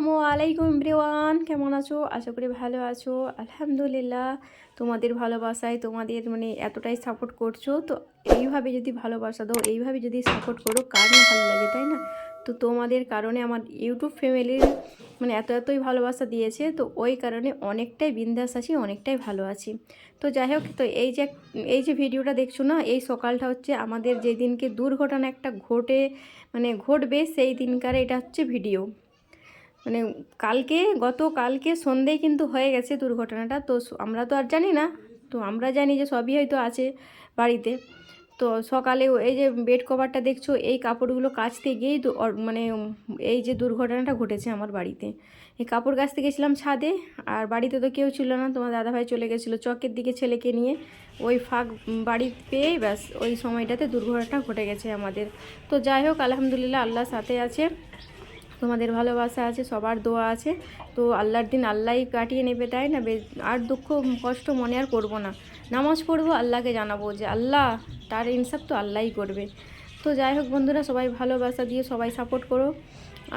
আসসালামু আলাইকুম এভরিওয়ান, কেমন আছো? আশা করি ভালো আছো। আলহামদুলিল্লাহ, তোমাদের ভালোবাসায় তোমাদের মানে এতটাই সাপোর্ট করছ। তো এইভাবে যদি ভালোবাসা দাও, এইভাবে যদি সাপোর্ট করো কার না ভালো লাগে, তাই না? তো তোমাদের কারণে আমার ইউটিউব ফ্যামিলির মানে এত এতই ভালোবাসা দিয়েছে। তো ওই কারণে অনেকটাই বিন্দাস আছি, অনেকটাই ভালো আছি। তো যাই হোক, তো এই যে এই যে ভিডিওটা দেখছ না, এই সকালটা হচ্ছে আমাদের যেদিনকে দুর্ঘটনা একটা ঘটে মানে ঘটবে, সেই দিনকার এটা হচ্ছে ভিডিও মানে কালকে গত কালকে সন্ধেই কিন্তু হয়ে গেছে দুর্ঘটনাটা। তো আমরা তো আর জানি না। তো আমরা জানি যে সবই হয়তো আছে বাড়িতে। তো সকালে এই যে বেড কভারটা দেখছ, এই কাপড়গুলো কাচতে গিয়েই মানে এই যে দুর্ঘটনাটা ঘটেছে আমার বাড়িতে। এই কাপড় কাচতে গেছিলাম ছাদে, আর বাড়িতে তো কেউ ছিল না। তোমার দাদাভাই চলে গেছিল চকের দিকে ছেলেকে নিয়ে। ওই ফাঁক বাড়ি পেয়েই ব্যাস, ওই সময়টাতে দুর্ঘটনা ঘটে গেছে আমাদের। তো যাই হোক, আলহামদুলিল্লাহ আল্লাহ সাথে আছে। তোমাদের ভালোবাসা আছে, সবার দোয়া আছে। তো আল্লাহর দিন আল্লাহই কাটিয়ে নেবে, তাই না? আর দুঃখ, কষ্ট মনে আর করব না। নামাজ পড়ব, আল্লাহকে জানাব যে আল্লাহ, তার ইনসাফ তো আল্লাহই করবে। তো যাই হোক বন্ধুরা, সবাই ভালোবাসা দিয়ে সবাই সাপোর্ট করো।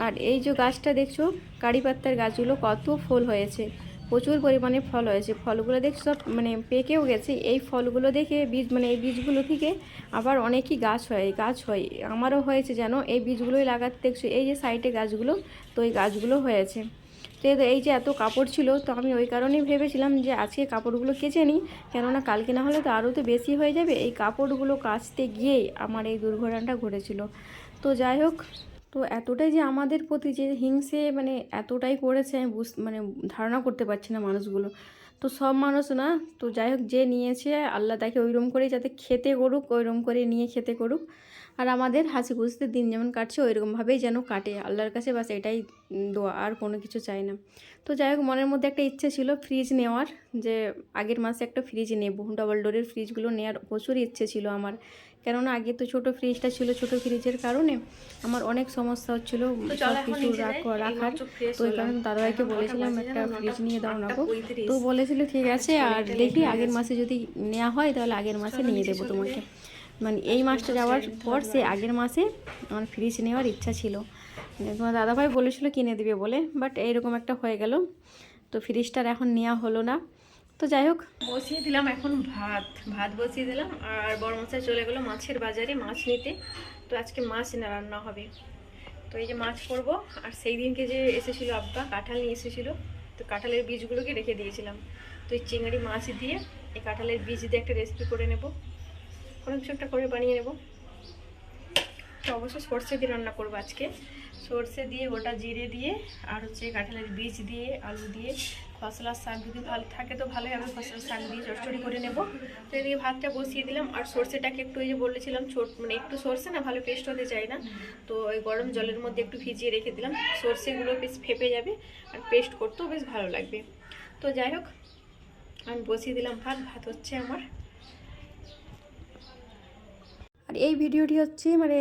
আর এই যে গাছটা দেখছ, কারি পাত্তার গাছগুলো কত ফুল হয়েছে। প্রচুর পরিমাণে ফল হয়েছে। ফলগুলো দেখ সব মানে পেকেও গেছে। এই ফলগুলো দেখে বীজ মানে এই বীজগুলো থেকে আবার অনেকই গাছ হয় গাছ হয়। আমারও হয়েছে যেন এই বীজগুলোই লাগাতে দেখছ। এই যে সাইডে গাছগুলো, তো এই গাছগুলো হয়েছে। তো এই- যে এত কাপড় ছিল, তো আমি ওই কারণেই ভেবেছিলাম যে আজকে কাপড়গুলো কেচে নিই। কেননা কালকে না হলে তো আরও তো বেশি হয়ে যাবে। এই কাপড়গুলো কাচতে গিয়েই আমার এই দুর্ঘটনাটা ঘটেছিল। তো যাই হোক তো এতটাই যে আমাদের প্রতি যে হিংসে মানে এতটাই করেছে, আমি বুঝ মানে ধারণা করতে পারছি না মানুষগুলো। তো সব মানুষ না, তো যাই হোক যে নিয়েছে, আল্লাহ তাকে ওইরকম করেই যাতে খেতে করুক ওইরকম করে নিয়ে খেতে করুক। আর আমাদের হাসি খুশিতে দিন যেমন কাটছে, ওইরকমভাবেই যেন কাটে। আল্লাহর কাছে বাস এটাই দোয়া, আর কোনো কিছু চাই না। তো যাই হোক মনের মধ্যে একটা ইচ্ছে ছিল ফ্রিজ নেওয়ার, যে আগের মাসে একটা ফ্রিজ নেব ডবল ডোরের ফ্রিজগুলো নেওয়ার প্রচুর ইচ্ছে ছিল আমার। কেননা আগে তো ছোট ফ্রিজটা ছিল ছোট ফ্রিজের কারণে আমার অনেক সমস্যা হচ্ছিল সব কিছু রাখার। তো ওই কারণে দাদাভাইকে বলেছিলাম একটা ফ্রিজ নিয়ে দাও না তো বলেছিল ঠিক আছে আর দেখি আগের মাসে যদি নেওয়া হয় তাহলে আগের মাসে নিয়ে দেবো তোমাকে। মানে এই মাসটা যাওয়ার পর সে আগের মাসে আমার ফ্রিজ নেওয়ার ইচ্ছা ছিল। মানে তোমার দাদাভাই বলেছিল কিনে দিবে বলে বাট এইরকম একটা হয়ে গেল। তো ফ্রিজটার এখন নেওয়া হলো না। তো যাই হোক। বসিয়ে দিলাম এখন ভাত। ভাত বসিয়ে দিলাম আর বড় মশাই চলে গেলো মাছের বাজারে মাছ নিতে। তো আজকে মাছ না, রান্না হবে। তো এই যে মাছ করব, আর সেই দিনকে যে এসেছিল আব্বা, কাঁঠাল নিয়ে এসেছিল, তো কাঁঠালের বীজগুলোকে রেখে দিয়েছিলাম। তো এই চিংড়ি মাছ দিয়ে এই কাঁঠালের বীজ দিয়ে একটা রেসিপি করে নেব। কোনো কিছু একটা করে বানিয়ে নেব। তো অবশ্যই সর্ষে দিয়ে রান্না করব আজকে। সর্ষে দিয়ে গোটা জিরে দিয়ে, আর হচ্ছে কাঁঠালের বীজ দিয়ে, আলু দিয়ে খসলার শাক যদি ভালো থাকে তো ভালোই হবে খসলার শাক দিয়ে চটচড়ি করে নেব। তো এদিকে ভাতটা বসিয়ে দিলাম, আর সর্ষেটাকে একটু ওই যে বলেছিলাম, ছোট মানে একটু সর্ষে না, ভালো পেস্ট হতে চাই না। তো ওই গরম জলের মধ্যে একটু ভিজিয়ে রেখে দিলাম। সর্ষেগুলো বেশ ফেপে যাবে, আর পেস্ট করতেও বেশ ভালো লাগবে। তো যাই হোক, আমি বসিয়ে দিলাম ভাত ভাত হচ্ছে আমার। আর এই ভিডিওটি হচ্ছে মানে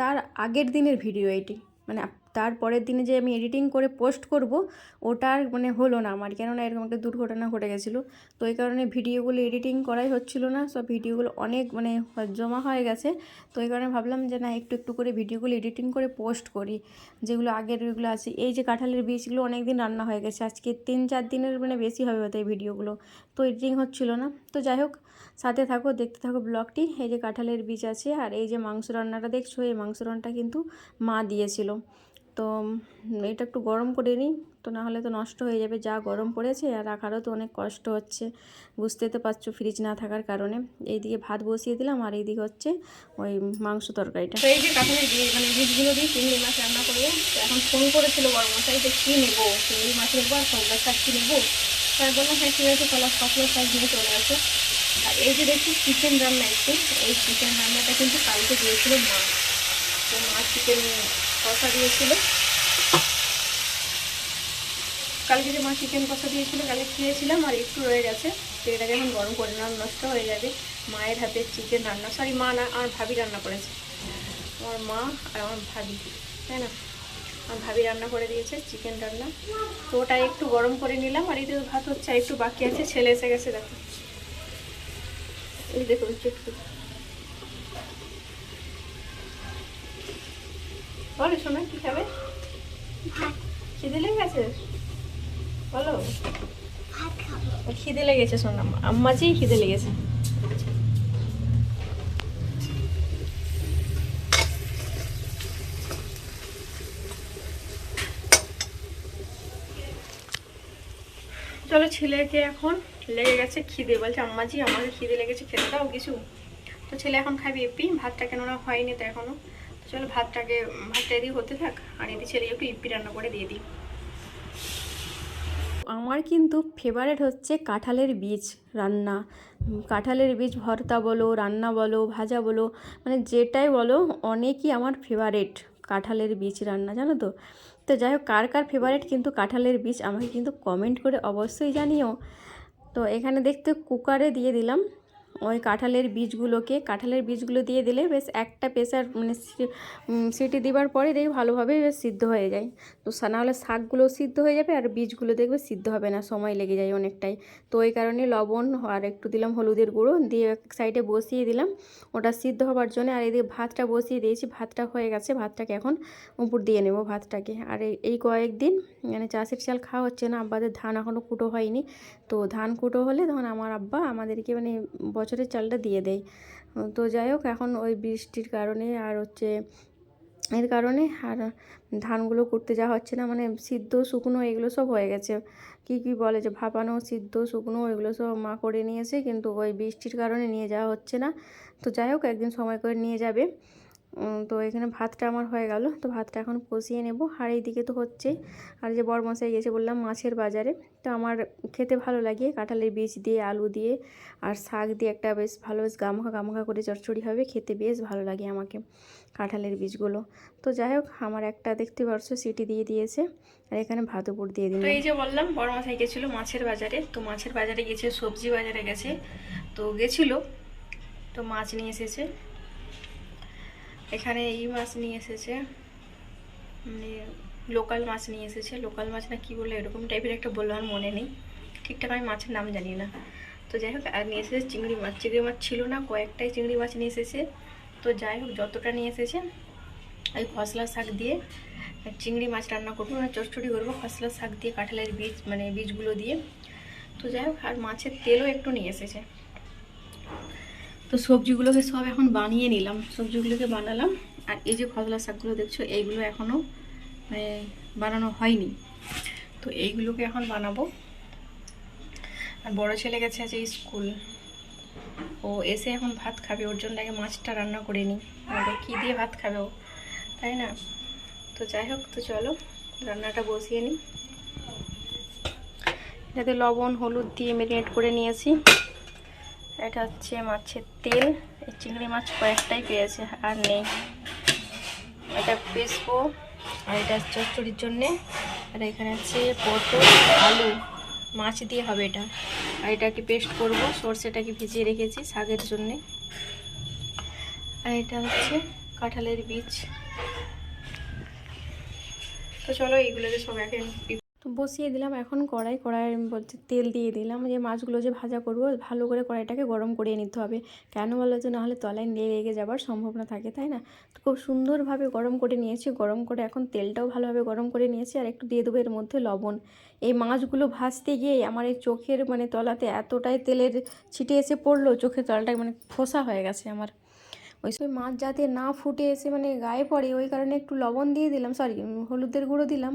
তার আগের দিনের ভিডিও এটি। মানে আপ- তার পরের দিনে যে আমি এডিটিং করে পোস্ট করব ওটার মানে হলো না আমার। কেননা এরকম একটা দুর্ঘটনা ঘটে গেছিল। তো এই কারণে ভিডিওগুলো এডিটিং করাই হচ্ছিল না। সব ভিডিওগুলো অনেক মানে জমা হয়ে গেছে। তো এই কারণে ভাবলাম যে না, একটু একটু করে ভিডিওগুলো এডিটিং করে পোস্ট করি। যেগুলো আগের ওইগুলো আছে। এই যে কাঁঠালের বীজগুলো অনেক দিন রান্না হয়ে গেছে। আজকে তিন চার দিনের মানে বেশি হবে হয়তো এই ভিডিওগুলো। তো এডিটিং হচ্ছিল না। তো যাই হোক, সাথে থাকো, দেখতে থাকো ব্লগটি এই যে কাঁঠালের বীজ আছে আর এই যে মাংস রান্নাটা দেখছ? এই মাংস রান্নাটা কিন্তু মা দিয়েছিল। তো এটা একটু গরম করে নিই, তো না হলে তো নষ্ট হয়ে যাবে যা গরম পড়েছে আর রাখারও তো অনেক কষ্ট হচ্ছে। বুঝতে তো পারছ ফ্রিজ না থাকার কারণে। এইদিকে ভাত বসিয়ে দিলাম আর এইদিকে হচ্ছে ওই মাংস তরকারিটা। এই যে কাঁঠালের মানে বীজগুলো দিয়ে চিংড়ি মাছ রান্না করব। এখন ফোন করেছিল বড় মশাই যে কী নেব? চিংড়ি মাছ নেব আর সবলা শাক কী নেব? তাই বললাম হ্যাঁ ঠিক আছে কলা কপলা শাক নিয়ে চলে আসো। আর এই যে দেখছি চিকেন রান্না একটু। এই চিকেন রান্নাটা কিন্তু কালকে দিয়েছিল মা। চিকেন কষা দিয়েছিল। কালকে যে মা চিকেন কষা দিয়েছিল, কালকে খেয়েছিলাম আর একটু রয়ে গেছে। তো এটাকে এখন গরম করে নিলাম নষ্ট হয়ে যাবে। মায়ের হাতে চিকেন রান্না সরি মা না, আমার ভাবি রান্না করেছে। আমার মা আর আমার ভাবি, তাই না? আমার ভাবি রান্না করে দিয়েছে চিকেন রান্না। তো ওটা একটু গরম করে নিলাম আর এদিকে ভাত হচ্ছে একটু বাকি আছে, ছেলে এসে গেছে, দেখো। এই দেখো একটু বলো, শোনা, কি খাবে? খিদে লেগে গেছে বলো। খিদে লেগেছে শোনাম আম্মাজি খিদে লেগেছে। চলো, ছেলেকে এখন লেগে গেছে খিদে, বলছে, আম্মাজি, আমাকে খিদে লেগেছে, খেতে দাও কিছু। তো ছেলে এখন খাবে ইপি ভাতটা কেননা হয়নি তো এখনও। চলো ভাতটাকে, ভাতটা এদিকে হতে থাক, আর এদিকে ছেলে একটু ইপি রান্না করে দিয়ে দিই। আমার কিন্তু ফেভারেট হচ্ছে কাঁঠালের বীজ রান্না। কাঁঠালের বীজ ভর্তা বলো, রান্না বলো, ভাজা বলো মানে যেটাই বলো, অনেকই আমার ফেভারেট কাঁঠালের বীজ রান্না, জানো তো? তো যাই হোক, কার কার ফেভারেট কিন্তু কাঁঠালের বীজ আমাকে কিন্তু কমেন্ট করে অবশ্যই জানিও। তো এখানে দেখতে কুকারে দিয়ে দিলাম। ওই কাঁঠালের বীজগুলোকে, কাঁঠালের বীজগুলো দিয়ে দিলে বেশ একটা প্রেশার মানে সিটি দেওয়ার পরে দেখি ভালোভাবে বেশ সিদ্ধ হয়ে যায়। তো নাহলে শাকগুলো সিদ্ধ হয়ে যাবে আর বীজগুলো দেখবে সিদ্ধ হবে না, সময় লেগে যায় অনেকটাই। তো ওই কারণে লবণ আর একটু দিলাম হলুদের গুঁড়ো, দিয়ে এক সাইডে বসিয়ে দিলাম। ওটা সিদ্ধ হবার জন্য আর এদিকে ভাতটা বসিয়ে দিয়েছি, ভাতটা হয়ে গেছে, ভাতটাকে এখন উপর দিয়ে নেব ভাতটাকে। আর এই- কয়েকদিন মানে চাষের চাল খাওয়া হচ্ছে না, আব্বাদের ধান এখনও কুটো হয়নি। তো ধান কুটো হলে তখন আমার আব্বা আমাদেরকে মানে বছরের চালটা দিয়ে দেয় তো যাই হোক, এখন ওই বৃষ্টির কারণে আর হচ্ছে এর কারণে আর ধানগুলো করতে যাওয়া হচ্ছে না। মানে সিদ্ধ, শুকনো এগুলো সব হয়ে গেছে। কি কি বলে যে ভাপানো, সিদ্ধ, শুকনো এগুলো সব মা করে নিয়েছে, কিন্তু ওই বৃষ্টির কারণে নিয়ে যাওয়া হচ্ছে না। তো যাই হোক, একদিন সময় করে নিয়ে যাবে। তো এখানে ভাতটা আমার হয়ে গেল। তো ভাতটা এখন কষিয়ে নেব। আর এইদিকে তো হচ্ছে, আর যে বড়মশাই গেছে বললাম মাছের বাজারে। তো আমার খেতে ভালো লাগে। কাঁঠালের বীজ দিয়ে, আলু দিয়ে আর শাক দিয়ে একটা বেশ ভালো, বেশ গামখা গামখা করে চচ্চড়ি হবে। খেতে বেশ ভালো লাগে আমাকে কাঁঠালের বীজগুলো। তো যাই হোক, আমার একটা দেখতে পারছ সিটি দিয়ে দিয়েছে। আর এখানে ভাত উপর দিয়ে দিন তো এই যে বললাম মাথায় গেছিল মাছের বাজারে। তো মাছের বাজারে গেছে, সবজি বাজারে গেছে। তো গেছিল। তো মাছ নিয়ে এসেছে। এখানে এই মাছ নিয়ে এসেছে। মানে লোকাল মাছ নিয়ে এসেছে। লোকাল মাছ না কি বলে, এরকম টাইপের একটা বলল আমার মনে নেই। ঠিকঠাক আমি মাছের নাম জানি না। তো যাই হোক, আর নিয়ে এসেছে চিংড়ি মাছ। চিংড়ি মাছ ছিল না, কয়েকটাই চিংড়ি মাছ নিয়ে এসেছে। তো যাই হোক, যতটা নিয়ে এসেছে, ওই খসলা শাক দিয়ে চিংড়ি মাছ রান্না করব। মানে চচ্চড়ি করব খসলা শাক দিয়ে, কাঁঠালের বীজ মানে বীজগুলো দিয়ে। তো যাই হোক, আর মাছের তেলও একটু নিয়ে এসেছে। তো সবজিগুলোকে সব এখন বানিয়ে নিলাম। সবজিগুলোকে বানালাম। আর এই যে খসলা শাকগুলো দেখছ, এইগুলো এখনও মানে বানানো হয়নি। তো এইগুলোকে এখন বানাবো। আর বড় ছেলে গেছে আছে স্কুল। ও এসে এখন ভাত খাবে, ওর জন্য আগে মাছটা রান্না করে নিই। কী দিয়ে ভাত খাবে ও, তাই না? তো যাই হোক, তো চলো, রান্নাটা বসিয়ে নিই। এটাতে লবণ, হলুদ দিয়ে মেরিনেট করে নিয়েছি। এটা হচ্ছে মাছের তেল। এই চিংড়ি মাছ কয়েকটাই পেয়েছে, আর নেই। এটা পেসবো, আর এটা চচ্চড়ির জন্যে। আর এখানে আছে পটল, আলু। মাছ দিয়ে হবে এটা। আর এটাকে পেস্ট করব, সর্ষেটাকে ভিজিয়ে রেখেছি শাকের জন্যে। আর এটা হচ্ছে কাঁঠালের বীজ। তো চলো, এইগুলোকে সব একে তো বসিয়ে দিলাম। এখন কড়াই কড়াই বলতে তেল দিয়ে দিলাম। যে মাছগুলো যে ভাজা করব, ভালো করে কড়াইটাকে গরম করে নিতে হবে। কেন বলো যে নাহলে তলায় নিয়ে লেগে যাবার সম্ভাবনা থাকে, তাই না? তো খুব সুন্দরভাবে গরম করে নিয়েছি। গরম করে এখন তেলটাও ভালোভাবে গরম করে নিয়েছি। আর একটু দিয়ে দেবো এর মধ্যে লবণ। এই মাছগুলো ভাজতে গিয়ে আমার এই চোখের মানে তলাতে এতটাই তেলের ছিটে এসে পড়ল, চোখের তলাটা মানে ফোসা হয়ে গেছে আমার। ওই সময় মাছ যাতে না ফুটে এসে মানে গায়ে পড়ে, ওই কারণে একটু লবণ দিয়ে দিলাম। সরি, হলুদের গুঁড়ো দিলাম।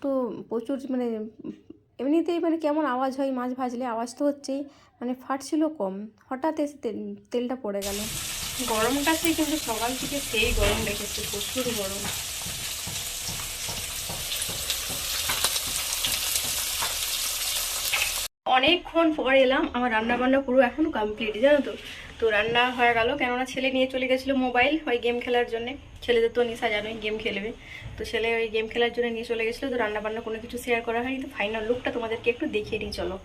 তো প্রচুর মানে এমনিতেই মানে কেমন আওয়াজ হয় মাছ ভাজলে, আওয়াজ তো হচ্ছেই। মানে ফাটছিল কম। হঠাৎ এসে তেল- তেলটা পড়ে গেল। গরমটা কিন্তু সকাল থেকে সেই গরম রেখেছে প্রচুর গরম। অনেকক্ষণ পরে এলাম, আমার রান্না বান্না পুরো এখন কমপ্লিট জানো তো? তো রান্না হয়ে গেল, কেননা ছেলে নিয়ে চলে গেছিল মোবাইল, ওই গেম খেলার জন্য। ছেলেদের তো নিশা জানোই গেম খেলবে। তো ছেলে ওই গেম খেলার জন্য নিয়ে চলে গেছিল, তো রান্না বান্না কোনো কিছু শেয়ার করা হয়নি, তো ফাইনাল লুকটা তোমাদেরকে একটু দেখিয়ে দিই, চলো।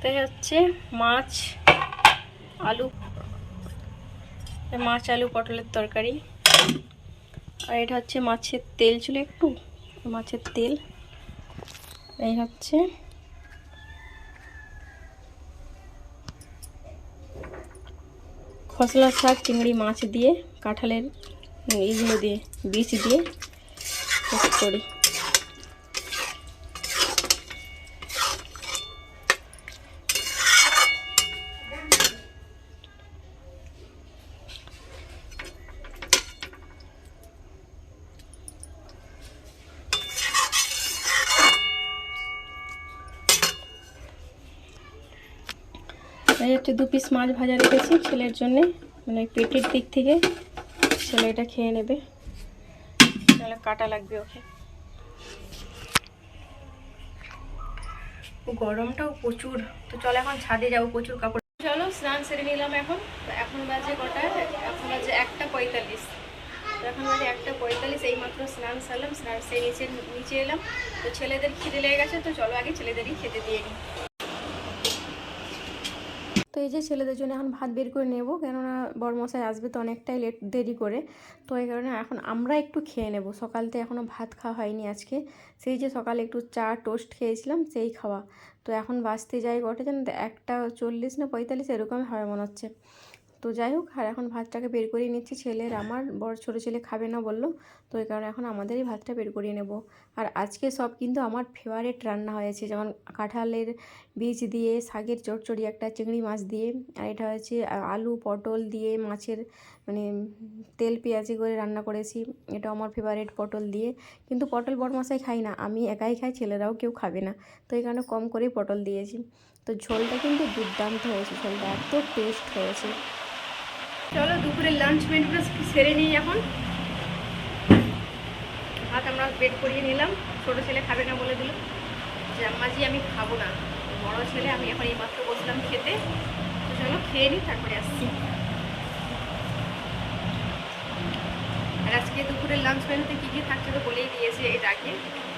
তাই হচ্ছে মাছ, আলু মাছ, আলু, পটলের তরকারি। আর এটা হচ্ছে মাছের তেল ছিল একটু মাছের তেল। এই হচ্ছে খসলা শাক চিংড়ি মাছ দিয়ে কাঁঠালের এইগুলো দিয়ে বীজ দিয়ে করি। এই হচ্ছে দু পিস মাছ ভাজা রেখেছি ছেলের জন্যে মানে পেটের দিক থেকে। ছেলে এটা খেয়ে নেবে। তাহলে কাটা লাগবে ওকে। গরমটাও প্রচুর। তো চলো এখন ছাদে যাব প্রচুর কাপড়। চলো স্নান সেরে নিলাম এখন। তো এখন বাজে কটা? এখন বাজে একটা পঁয়তাল্লিশ। তো এখন বাজে একটা পঁয়তাল্লিশ এই মাত্র স্নান সারলাম স্নান সেরে নিচে নিচে এলাম। তো ছেলেদের খিদে লেগে গেছে তো চলো আগে ছেলেদেরই খেতে দিয়ে নিই এই যে ছেলেদের জন্য, এখন ভাত বের করে নেব। কেননা বড়মশাই আসবে তো অনেকটাই লেট, দেরি করে। তো এই কারণে এখন আমরা একটু খেয়ে নেব। সকালতে এখনও ভাত খাওয়া হয়নি আজকে। সেই যে সকালে একটু চা, টোস্ট খেয়েছিলাম, সেই খাওয়া। তো এখন বাঁচতে যাই জানেন তো, একটা চল্লিশ না পঁয়তাল্লিশ এরকম হয় মনে হচ্ছে। তো যাই হোক, আর এখন ভাতটাকে বের করিয়ে নিচ্ছি। ছেলের আমার, বড় ছোটো ছেলে খাবে না বলল। তো এই কারণে এখন আমাদেরই ভাতটা বের করিয়ে নেব। আর আজকে সব কিন্তু আমার ফেভারিট রান্না হয়েছে, যেমন কাঁঠালের বীজ দিয়ে, শাকের চটচড়ি, একটা চিংড়ি মাছ দিয়ে, আর এটা হচ্ছে আ- আলু, পটল দিয়ে, মাছের মানে তেল, পেঁয়াজি করে রান্না করেছি। এটা আমার ফেভারিট পটল দিয়ে। কিন্তু পটল বড় মশাই খাই না, আমি একাই খাই, ছেলেরাও কেউ খাবে না। তো এই কারণে কম করেই পটল দিয়েছি। তো ঝোলটা কিন্তু দুর্দান্ত হয়েছে, ঝোলটা এত টেস্ট হয়েছে। চলো দুপুরের লাঞ্চ মেনুটা সেরে নিই এখন। ভাত আমরা বেড করিয়ে নিলাম। ছোটো ছেলে খাবে না বলে দিল। যে, আম্মাজি, আমি খাব না। বড়ো ছেলে, আমি এখন এই মাত্র বসলাম খেতে। তো চলো খেয়ে নিই তারপরে আসছি। আর আজকে দুপুরের লাঞ্চ মেনুতে কী কী থাকছে তো বলেই দিয়েছে এটাকে আগে।